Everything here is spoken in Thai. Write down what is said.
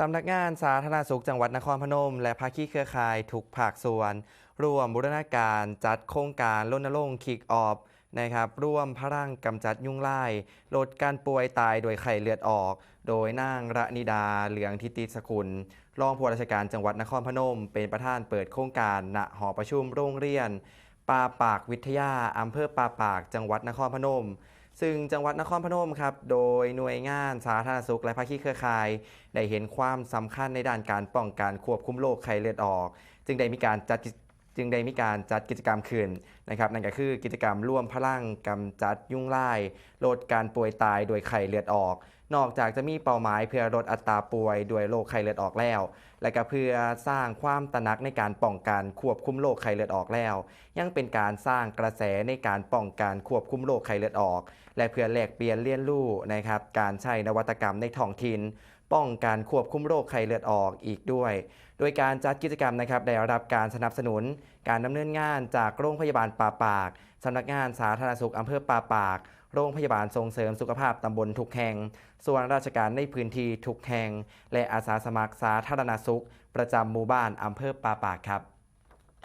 สำนักงานสาธารณสุขจังหวัดนครพนม และภาคีเครือข่ายทุกภาคส่วน ร่วมบูรณาการจัดโครงการรณรงค์คิกออฟนะครับร่วมพลังกำจัดยุงลายลดการป่วยตายโดยไข้เลือดออก โดยนางระนิดาเหลืองทิติสกุล รองผู้ราชการจังหวัดนครพนม เป็นประธานเปิดโครงการณหอประชุมโรงเรียนปาปากวิทยาอำเภอปาปากจังหวัดนครพนม ซึ่งจังหวัดนครพนมครับ โดยหน่วยงานสาธารณสุขและภาคีเครือข่าย ได้เห็นความสำคัญในด้านการป้องกันควบคุมโรคไข้เลือดออก จึงได้มีการจัดจึงได้มีการจัดกิจกรรมขึ้นนะครับ นั่นก็คือกิจกรรมร่วมพลังกำจัดยุงลายลดการป่วยตายโดยไข้เลือดออก นอกจากจะมีเป้าหมายเพื่อลดอัตราป่วยด้วยโรคไข้เลือดออกแล้ว และก็เพื่อสร้างความตระหนักในการป้องกันควบคุมโรคไข้เลือดออกแล้ว ยังเป็นการสร้างกระแสในการป้องกันควบคุมโรคไข้เลือดออก และเพื่อแลกเปลี่ยนเรียนรู้นะครับการใช้นวัตกรรมในท้องถิ่นป้องกันควบคุมโรคไข้เลือดออกอีกด้วย โดยการจัดกิจกรรมนะครับได้รับการสนับสนุน การดำเนินงานจากโรงพยาบาลป่าปากสำนักงานสาธารณสุขอำเภอป่าปากโรงพยาบาลส่งเสริมสุขภาพตำบลทุกแห่ง ส่วนราชการในพื้นที่ทุกแห่ง และอาสาสมัครสาธารณสุข ประจำหมู่บ้านอำเภอป่าปากครับ